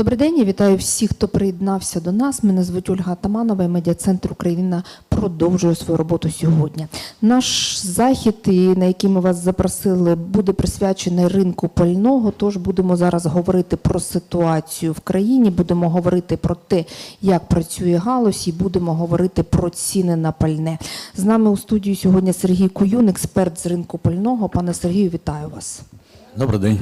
Добрий день, я вітаю всіх, хто приєднався до нас. Мене звуть Ольга Атаманова і медіа-центр Україна продовжує свою роботу сьогодні. Наш захід, на який ми вас запросили, буде присвячений ринку пального. Тож будемо зараз говорити про ситуацію в країні, будемо говорити про те, як працює галузь, і будемо говорити про ціни на пальне. З нами у студії сьогодні Сергій Куюн, експерт з ринку пального. Пане Сергію, вітаю вас. Добрий день.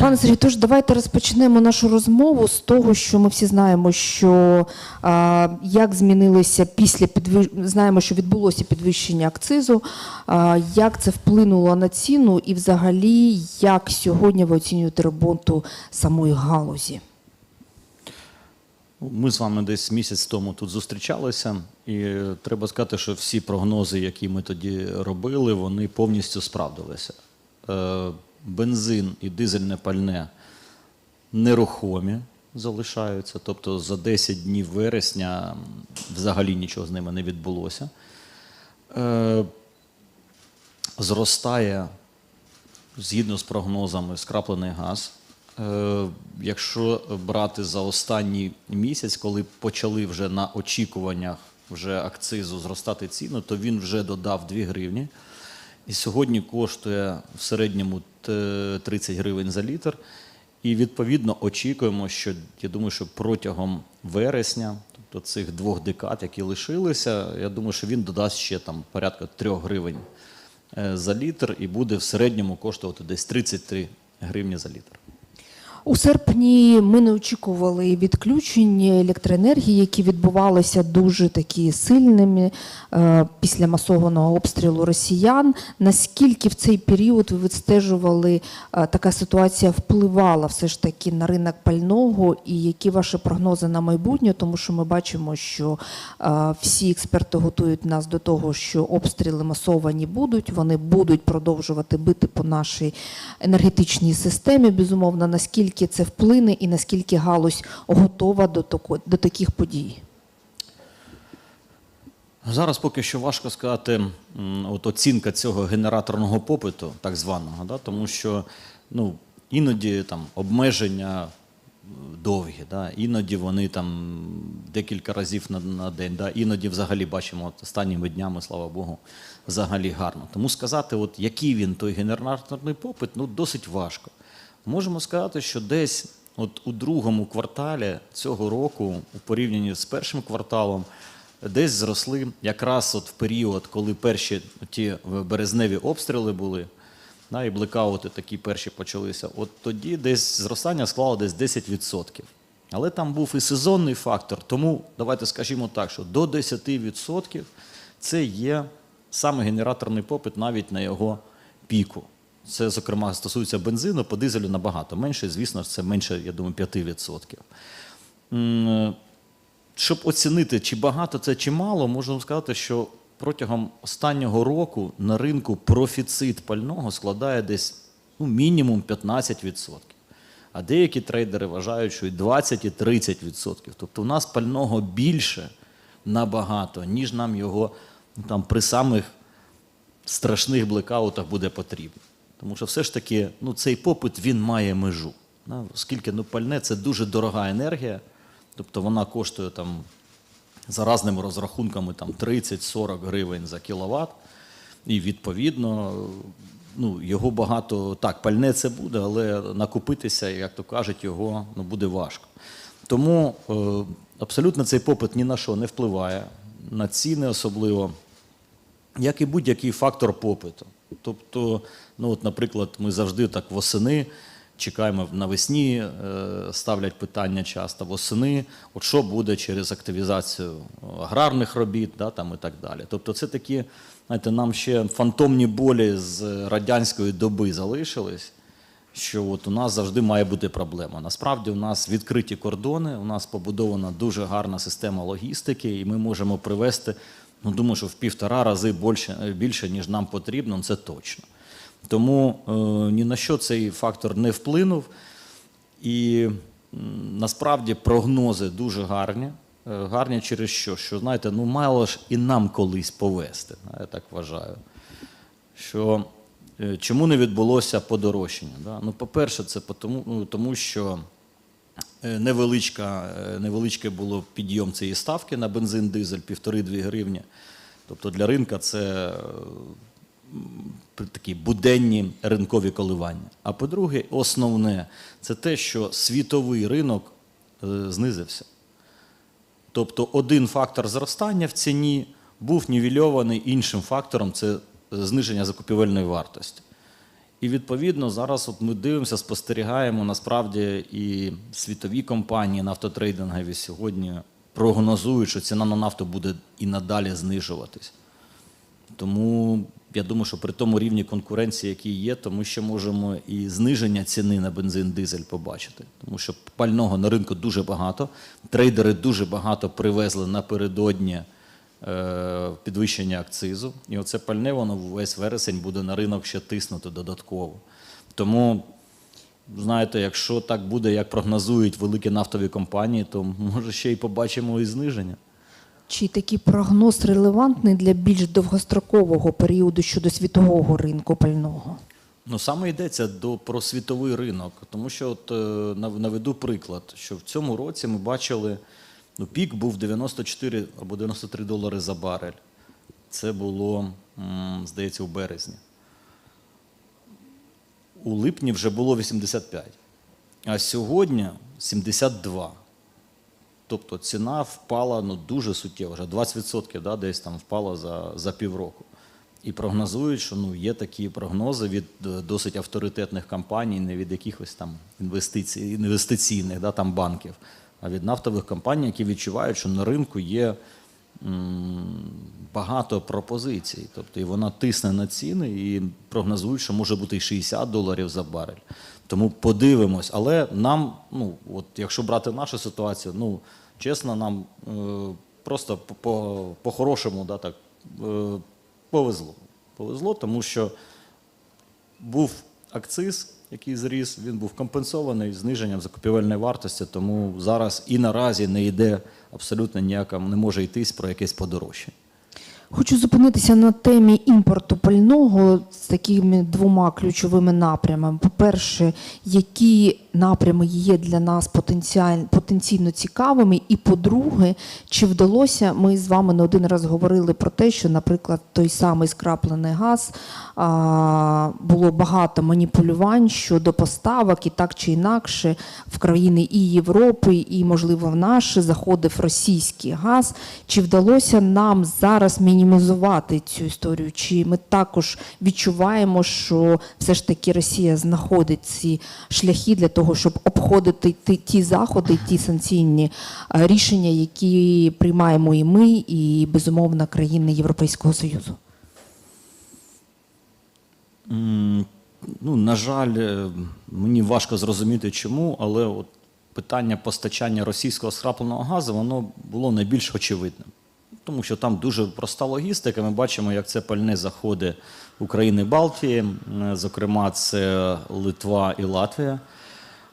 Пане Сергій, тож давайте розпочнемо нашу розмову з того, що ми всі знаємо, що а, як змінилися після підвищення, знаємо, що відбулося підвищення акцизу, а, як це вплинуло на ціну, і взагалі як сьогодні ви оцінюєте роботу самої галузі? Ми з вами десь місяць тому тут зустрічалися, і е, треба сказати, що всі прогнози, які ми тоді робили, вони повністю справдилися. Бензин і дизельне пальне нерухомі залишаються, тобто за 10 днів вересня взагалі нічого з ними не відбулося. Е, Зростає згідно з прогнозами скраплений газ. Е, Якщо брати за останній місяць, коли почали вже на очікуваннях вже акцизу зростати ціну, то він вже додав 2 гривні. І сьогодні коштує в середньому 30 гривень за літр. І відповідно очікуємо, що я думаю, що протягом вересня, тобто цих двох декад, які лишилися, я думаю, що він додасть ще там порядка 3 гривень е, за літр і буде в середньому коштувати десь 33 гривні за літр. У серпні ми не очікували відключень електроенергії, які відбувалися дуже такі сильними е, після масованого обстрілу росіян. Наскільки в цей період ви відстежували, е, така ситуація впливала все ж таки на ринок пального, і які ваші прогнози на майбутнє? Тому що ми бачимо, що е, всі експерти готують нас до того, що обстріли масовані будуть, вони будуть продовжувати бити по нашій енергетичній системі. Безумовно, наскільки це вплине і наскільки галузь готова до, тако, до таких подій? Зараз поки що важко сказати от оцінка цього генераторного попиту, так званого, да? тому що ну, іноді там обмеження довгі, да? іноді вони там декілька разів на, на день, да? іноді взагалі бачимо от останніми днями, слава Богу, взагалі гарно. Тому сказати, от, який він той генераторний попит, ну, досить важко. Можемо сказати, що десь от у другому кварталі цього року, у порівнянні з першим кварталом, десь зросли якраз от в період, коли перші ті березневі обстріли були, да, і блекаути такі перші почалися. От тоді десь зростання склало десь 10%. Але там був і сезонний фактор, тому давайте скажімо так, що до 10% це є саме генераторний попит навіть на його піку. Це, зокрема, стосується бензину, по дизелю набагато менше. Звісно, це менше, я думаю, 5%. Щоб оцінити, чи багато це, чи мало, можемо сказати, що протягом останнього року на ринку профіцит пального складає десь ну, мінімум 15%. А деякі трейдери вважають, що і 20, і 30%. Тобто у нас пального більше набагато, ніж нам його ну, там, при самих страшних блекаутах буде потрібно. Тому що все ж таки ну, цей попит він має межу. Оскільки ну, пальне це дуже дорога енергія, тобто вона коштує там, за разними розрахунками там, 30-40 гривень за кіловат. І відповідно ну, його багато так, пальне це буде, але накупитися, як то кажуть, його ну, буде важко. Тому е, абсолютно цей попит ні на що не впливає, на ціни особливо як і будь-який фактор попиту. Тобто, ну от, наприклад, ми завжди так восени чекаємо навесні, е, ставлять питання часто восени, от що буде через активізацію аграрних робіт, да, там і так далі. Тобто, це такі, знаєте, нам ще фантомні болі з радянської доби залишились. Що от у нас завжди має бути проблема. Насправді у нас відкриті кордони, у нас побудована дуже гарна система логістики, і ми можемо привезти, ну думаю, що в півтора рази більше, більше ніж нам потрібно, це точно. Тому е, ні на що цей фактор не вплинув. І насправді прогнози дуже гарні. Е, Гарні через що? Що, знаєте, ну мало ж і нам колись повести, я так вважаю. Що е, чому не відбулося подорожчання? Да? Ну, по-перше, це тому, ну, тому що невеличке було підйом цієї ставки на бензин, дизель, півтори-дві гривні. Тобто для ринка це такі буденні ринкові коливання. А по-друге, основне це те, що світовий ринок е, знизився. Тобто один фактор зростання в ціні був нівельований іншим фактором це зниження закупівельної вартості. І відповідно зараз от ми дивимося, спостерігаємо насправді і світові компанії нафтотрейдингові сьогодні прогнозують, що ціна на нафту буде і надалі знижуватись. Тому я думаю, що при тому рівні конкуренції, який є, то ми ще можемо і зниження ціни на бензин, дизель побачити. Тому що пального на ринку дуже багато. Трейдери дуже багато привезли напередодні е, підвищення акцизу. І оце пальне, воно весь вересень буде на ринок ще тиснути додатково. Тому, знаєте, якщо так буде, як прогнозують великі нафтові компанії, то може ще й побачимо і зниження. Чи такий прогноз релевантний для більш довгострокового періоду щодо світового ринку пального? Ну, саме йдеться до, про світовий ринок, тому що от, е, наведу приклад, що в цьому році ми бачили, ну, пік був 94 або 93 долари за барель. Це було, здається, у березні. У липні вже було 85, а сьогодні 72. Тобто ціна впала ну, дуже суттєво, вже 20% да, десь там впала за, за півроку. І прогнозують, що ну, є такі прогнози від е, досить авторитетних компаній, не від якихось там інвестицій, інвестиційних да, там банків, а від нафтових компаній, які відчувають, що на ринку є м, багато пропозицій. Тобто і вона тисне на ціни і прогнозують, що може бути і 60 доларів за барель. Тому подивимось. Але нам, ну, от якщо брати нашу ситуацію, ну, чесно, нам е, просто по- по- по-хорошому да, е, повезло. Повезло, тому що був акциз, який зріс, він був компенсований зниженням закупівельної вартості, тому зараз і наразі не йде абсолютно ніяка, не може йтись про якесь подорожчання. Хочу зупинитися на темі імпорту пального з такими двома ключовими напрямами. По-перше, які напрями є для нас потенційно цікавими, і по-друге, чи вдалося, ми з вами не один раз говорили про те, що, наприклад, той самий скраплений газ а, було багато маніпулювань щодо поставок, і так чи інакше в країни і Європи, і, можливо, в наші заходив російський газ. Чи вдалося нам зараз мінімізувати цю історію? Чи ми також відчуваємо, що все ж таки Росія знаходить ці шляхи для того, щоб обходити ті, заходи, ті санкційні е, рішення, які приймаємо і ми, і безумовно країни Європейського Союзу? Ну, на жаль, е, мені важко зрозуміти чому, але от питання постачання російського скрапленого газу воно було найбільш очевидним. Тому що там дуже проста логістика. Ми бачимо, як це пальне заходить в країни Балтії, зокрема, це Литва і Латвія.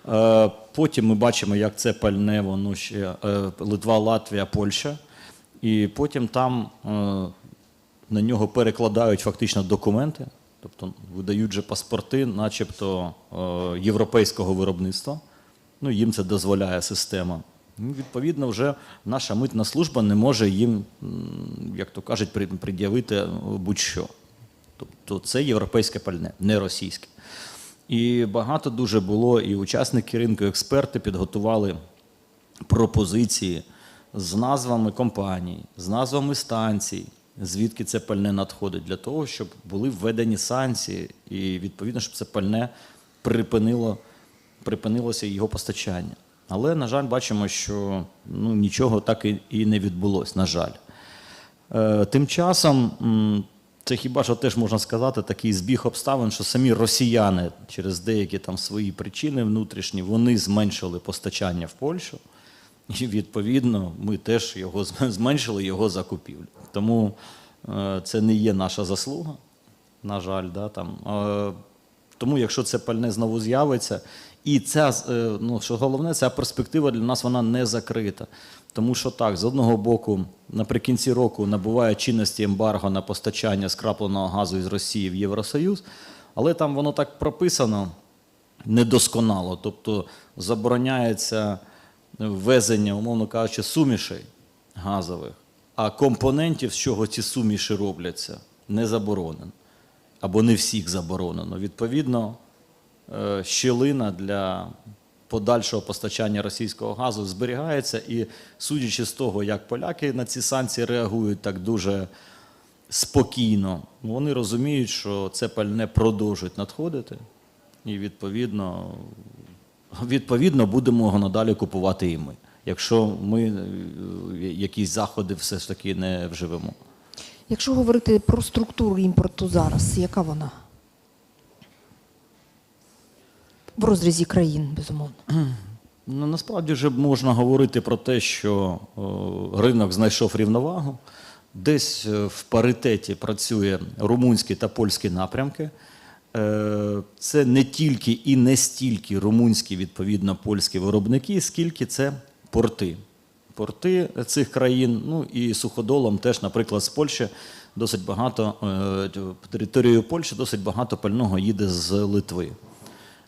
Е, Потім ми бачимо, як це пальне, воно ще е, Литва, Латвія, Польща. І потім там е, на нього перекладають фактично документи, тобто видають же паспорти, начебто європейського виробництва. Ну, їм це дозволяє система. Ну, Відповідно, вже наша митна служба не може їм, як то кажуть, пред'явити е, будь-що. Тобто це європейське пальне, не російське. І багато дуже було, і учасники ринку, і експерти підготували пропозиції з назвами компаній, з назвами станцій, звідки це пальне надходить, для того, щоб були введені санкції, і відповідно, щоб це пальне припинило, припинилося його постачання. Але, на жаль, бачимо, що ну, нічого так і, і не відбулося, на жаль. Е, Тим часом, це хіба що теж можна сказати, такий збіг обставин, що самі росіяни через деякі там свої причини внутрішні, вони зменшили постачання в Польщу. І відповідно ми теж його зменшили його закупівлю. Тому е, це не є наша заслуга, на жаль, да, там. Е, тому, якщо це пальне знову з'явиться, і ця, е, ну, що головне, ця перспектива для нас вона не закрита. Тому що так, з одного боку, наприкінці року набуває чинності ембарго на постачання скрапленого газу із Росії в Євросоюз, але там воно так прописано недосконало. Тобто забороняється ввезення, умовно кажучи, сумішей газових, а компонентів, з чого ці суміші робляться, не заборонено. Або не всіх заборонено. Відповідно, щілина для подальшого постачання російського газу зберігається, і судячи з того, як поляки на ці санкції реагують так дуже спокійно, вони розуміють, що це пальне продовжують надходити, і відповідно, відповідно будемо його надалі купувати і ми, якщо ми е, якісь заходи все ж таки не вживемо. Якщо говорити про структуру імпорту зараз, яка вона? В розрізі країн, безумовно. Ну, насправді вже можна говорити про те, що о, ринок знайшов рівновагу. Десь е, в паритеті працює румунські та польські напрямки. Е, Це не тільки і не стільки румунські, відповідно, польські виробники, скільки це порти. Порти цих країн, ну і суходолом теж, наприклад, з Польщі досить багато, е, територією Польщі досить багато пального їде з Литви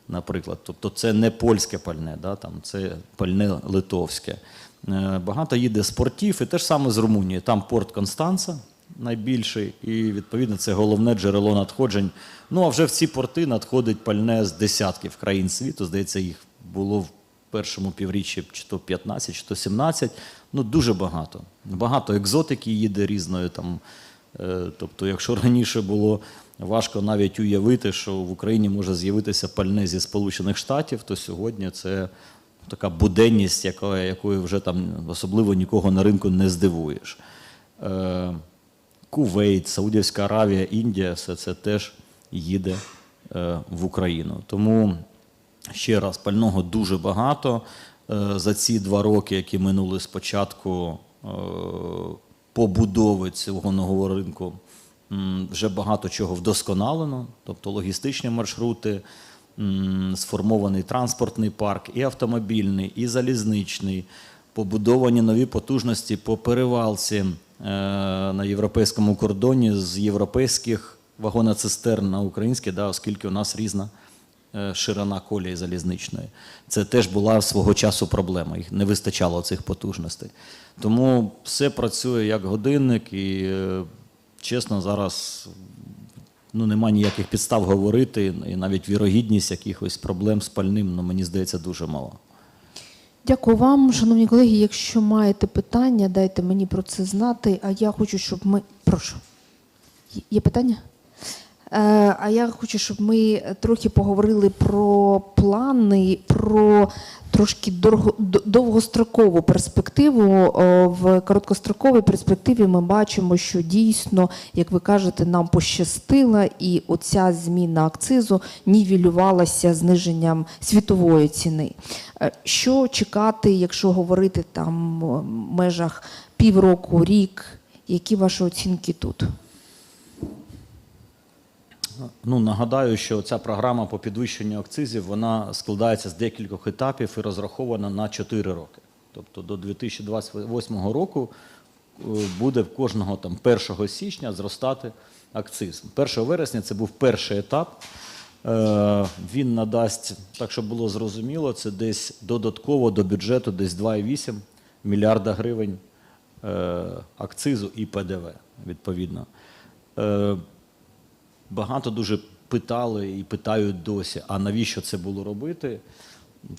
наприклад. Тобто це не польське пальне, да, там, це пальне литовське. Е, Багато їде з портів, і те ж саме з Румунії. Там порт Констанца найбільший, і відповідно це головне джерело надходжень. Ну а вже в ці порти надходить пальне з десятків країн світу. Здається, їх було в першому півріччі чи то 15, чи то 17. Ну дуже багато. Багато екзотики їде різної там. Е, Тобто, якщо раніше було важко навіть уявити, що в Україні може з'явитися пальне зі Сполучених Штатів, то сьогодні це така буденність, якою вже там особливо нікого на ринку не здивуєш. Е, Кувейт, Саудівська Аравія, Індія все це теж їде е, в Україну. Тому ще раз, пального дуже багато. Е, За ці два роки, які минули з початку е, побудови цього нового ринку, вже багато чого вдосконалено, тобто логістичні маршрути, сформований транспортний парк, і автомобільний, і залізничний, побудовані нові потужності по перевалці е, на європейському кордоні з європейських вагоноцистерн на українські, да, оскільки у нас різна е, ширина колії залізничної. Це теж була свого часу проблема. Їх не вистачало цих потужностей. Тому все працює як годинник, і е, чесно, зараз ну, нема ніяких підстав говорити, і навіть вірогідність якихось проблем з пальним, ну, мені здається, дуже мало. Дякую вам, шановні колеги. Якщо маєте питання, дайте мені про це знати. А я хочу, щоб ми. Прошу. Є- питання? Е, А я хочу, щоб ми трохи поговорили про плани, про трошки дорого- довгострокову перспективу. В короткостроковій перспективі ми бачимо, що дійсно, як ви кажете, нам пощастило, і оця зміна акцизу нівелювалася зниженням світової ціни. Е, Що чекати, якщо говорити там в межах півроку, рік? Які ваші оцінки тут? Ну, нагадаю, що ця програма по підвищенню акцизів вона складається з декількох етапів і розрахована на 4 роки. Тобто до 2028 року е, буде кожного там 1 січня зростати акциз. 1 вересня це був перший етап. Е, Він надасть, так щоб було зрозуміло, це десь додатково до бюджету десь 2,8 мільярда гривень е, акцизу і ПДВ, відповідно. Багато дуже питали і питають досі, а навіщо це було робити?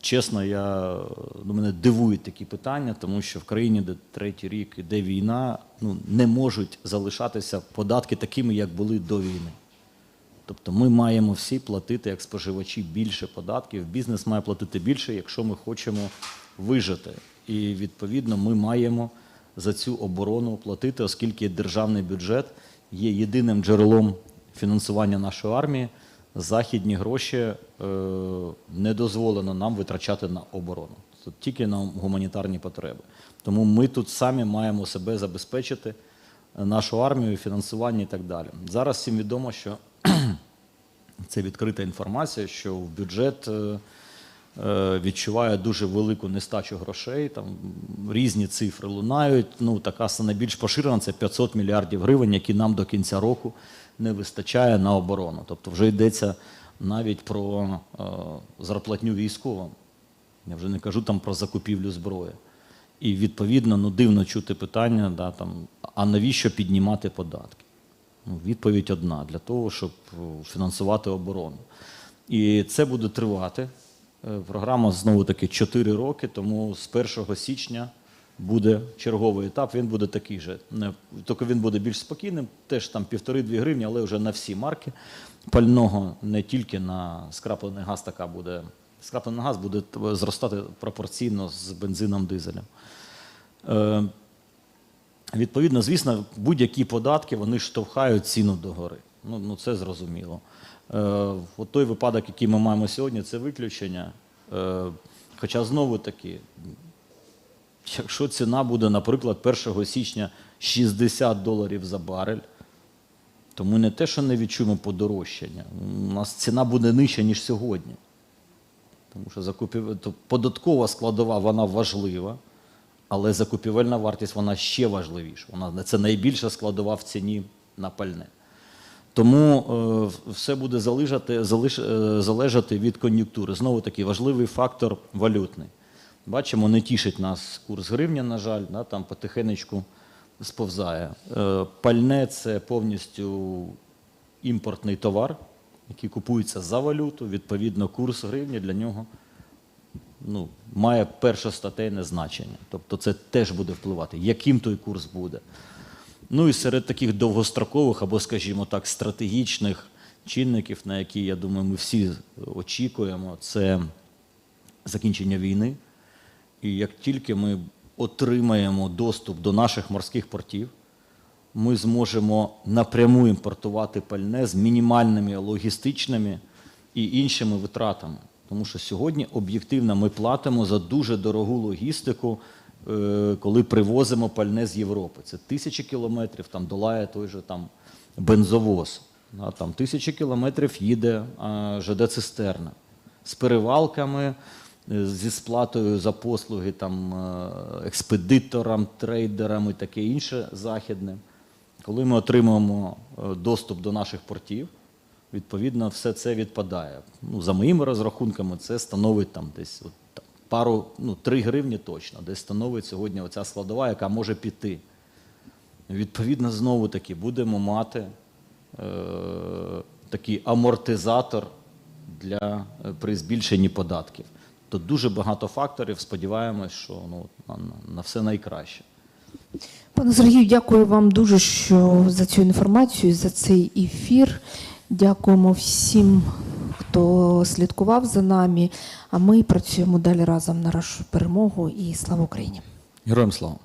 Чесно, я, ну, мене дивують такі питання, тому що в країні, де третій рік іде війна, ну, не можуть залишатися податки такими, як були до війни. Тобто ми маємо всі платити як споживачі більше податків. Бізнес має платити більше, якщо ми хочемо вижити. І відповідно ми маємо за цю оборону платити, оскільки державний бюджет є єдиним джерелом фінансування нашої армії. Західні гроші е, не дозволено нам витрачати на оборону, Тут тільки на гуманітарні потреби. Тому ми тут самі маємо себе забезпечити, е, нашу армію, фінансування і так далі. Зараз всім відомо, що це відкрита інформація, що в бюджет е, відчуває дуже велику нестачу грошей. Там різні цифри лунають. Ну, така найбільш поширена це 500 мільярдів гривень, які нам до кінця року не вистачає на оборону. Тобто вже йдеться навіть про е, зарплатню військовим. Я вже не кажу там про закупівлю зброї. І відповідно ну, дивно чути питання, да, там, а навіщо піднімати податки? Ну, відповідь одна: для того, щоб фінансувати оборону. І це буде тривати. Е, Програма знову таки 4 роки, тому з 1 січня буде черговий етап. Він буде такий же. Тільки він буде більш спокійним, теж там півтори-дві гривні, але вже на всі марки пального, не тільки на скраплений газ, така буде. Скраплений газ буде зростати пропорційно з бензином дизелем. Е, Відповідно, звісно, будь-які податки вони штовхають ціну догори. Ну, ну це зрозуміло. Е, от той випадок, який ми маємо сьогодні, це виключення. Е, хоча знову таки, якщо ціна буде, наприклад, 1 січня 60 доларів за барель, то ми не те, що не відчуємо подорожчання, у нас ціна буде нижча, ніж сьогодні. Тому що закупів... то податкова складова вона важлива, але закупівельна вартість вона ще важливіша. Вона це найбільша складова в ціні на пальне. Тому е, все буде залежати, залиш, е, залежати від кон'юнктури. Знову таки важливий фактор валютний. Бачимо, не тішить нас курс гривня, на жаль, да, там потихенечку сповзає. Е, пальне це повністю імпортний товар, який купується за валюту. Відповідно, курс гривні для нього ну, має першостатейне значення. Тобто це теж буде впливати, яким той курс буде. Ну і серед таких довгострокових або, скажімо так, стратегічних чинників, на які, я думаю, ми всі очікуємо, це закінчення війни. І як тільки ми отримаємо доступ до наших морських портів, ми зможемо напряму імпортувати пальне з мінімальними логістичними і іншими витратами. Тому що сьогодні об'єктивно ми платимо за дуже дорогу логістику, коли привозимо пальне з Європи. Це тисячі кілометрів, там долає той же там бензовоз. Там тисячі кілометрів їде ЖД-цистерна з перевалками, е, зі сплатою за послуги там, е, експедиторам, трейдерам і таке інше західне. Коли ми отримуємо е, доступ до наших портів, відповідно, все це відпадає. Ну, за моїми розрахунками, це становить там десь пару, ну, 3 гривні точно, десь становить сьогодні оця складова, яка може піти. Відповідно, знову таки будемо мати е, такий амортизатор для, е, при збільшенні податків. То дуже багато факторів, сподіваємось, що ну, на- на все найкраще. Пане Сергію, дякую вам дуже що за цю інформацію, за цей ефір. Дякуємо всім, хто слідкував за нами. А ми працюємо далі разом на нашу перемогу і слава Україні. Героям слава!